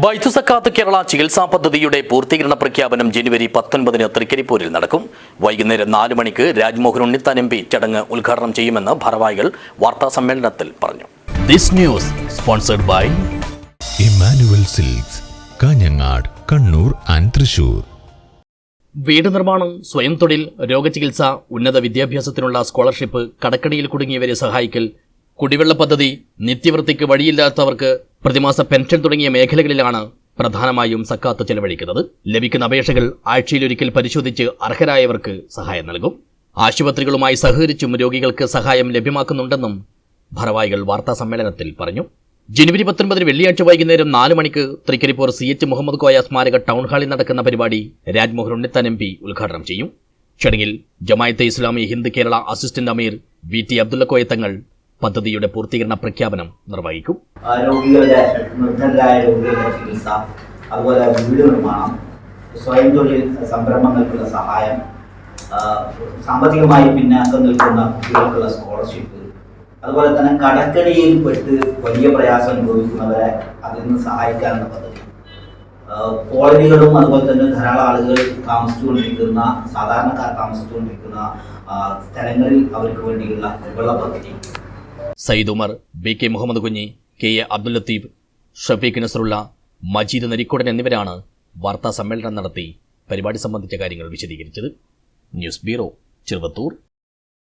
ബൈത്തു സക്കാത്ത് കേരള ചികിത്സാ പദ്ധതിയുടെ പൂർത്തീകരണ പ്രഖ്യാപനം ജനുവരി പത്തൊൻപതിന് തൃക്കരിപ്പൂരിൽ നടക്കും. വൈകുന്നേരം നാല് മണിക്ക് രാജ്മോഹൻ ഉണ്ണിത്താൻ എം പി ചടങ്ങ് ഉദ്ഘാടനം ചെയ്യുമെന്ന് ഭാരവാഹികൾ വാർത്താ സമ്മേളനത്തിൽ പറഞ്ഞു. This news sponsored by Emmanuel Silks Kanhangad Kannur and Thrissur. വീട് നിർമ്മാണം സ്വയം തൊഴിൽ രോഗചികിത്സ ഉന്നത വിദ്യാഭ്യാസത്തിനുള്ള സ്കോളർഷിപ്പ് കടക്കണിയിൽ കുടുങ്ങിയവരെ സഹായിക്കൽ കുടിവെള്ള പദ്ധതി നിത്യവൃത്തിക്ക് വഴിയില്ലാത്തവർക്ക് പ്രതിമാസ പെൻഷൻ തുടങ്ങിയ മേഖലകളിലാണ് പ്രധാനമായും സക്കാത്ത് ചെലവഴിക്കുന്നത്. ലഭിക്കുന്ന അപേക്ഷകൾ ആഴ്ചയിലൊരിക്കൽ പരിശോധിച്ച് അർഹരായവർക്ക് സഹായം നൽകും. ആശുപത്രികളുമായി സഹകരിച്ചും രോഗികൾക്ക് സഹായം ലഭ്യമാക്കുന്നുണ്ടെന്നും ഭാരവാഹികൾ വാർത്താ സമ്മേളനത്തിൽ പറഞ്ഞു. ജനുവരി പത്തൊൻപതിന് വെള്ളിയാഴ്ച വൈകുന്നേരം നാല് മണിക്ക് തൃക്കരിപ്പൂർ സി എച്ച് മുഹമ്മദ് കോയ സ്മാരക ടൗൺ ഹാളിൽ നടക്കുന്ന പരിപാടി രാജ്മോഹൻ ഉണ്ണിത്താൻ എം പി ഉദ്ഘാടനം ചെയ്യും. ചടങ്ങിൽ ജമായത്തെ ഇസ്ലാമി ഹിന്ദ് കേരള അസിസ്റ്റന്റ് അമീർ വി ടി അബ്ദുള്ള തങ്ങൾ പദ്ധതിയുടെ പൂർത്തീകരണ പ്രഖ്യാപനം നിർവഹിക്കും. രോഗികളുടെ നിർദ്ധനരായ രോഗികളുടെ ചികിത്സ അതുപോലെ വീട് നിർമ്മാണം സ്വയം തൊഴിൽ സംരംഭങ്ങൾക്കുള്ള സഹായം സാമ്പത്തികമായി പിന്നാക്കം നിൽക്കുന്ന കുട്ടികൾക്കുള്ള സ്കോളർഷിപ്പ് അതുപോലെ തന്നെ കടക്കടിയിൽ പെട്ട് വലിയ പ്രയാസം അനുഭവിക്കുന്നവരെ അതിൽ നിന്ന് സഹായിക്കാനുള്ള പദ്ധതി. കോളനികളും അതുപോലെ തന്നെ ധാരാളം ആളുകൾ താമസിച്ചുകൊണ്ടിരിക്കുന്ന സാധാരണക്കാർ താമസിച്ചുകൊണ്ടിരിക്കുന്ന സ്ഥലങ്ങളിൽ അവർക്ക് വേണ്ടിയുള്ള കുടിവെള്ള പദ്ധതി. Sayyid Umar B K Muhammad Kunhi K A Abdul Latheef Shafeeq Nasarulla Majeed Narikkodan എന്നിവരാണ് വാർത്താ സമ്മേളനം നടത്തി പരിപാടി സംബന്ധിച്ച കാര്യങ്ങൾ വിശദീകരിച്ചത്. News bureau Cheruvathur.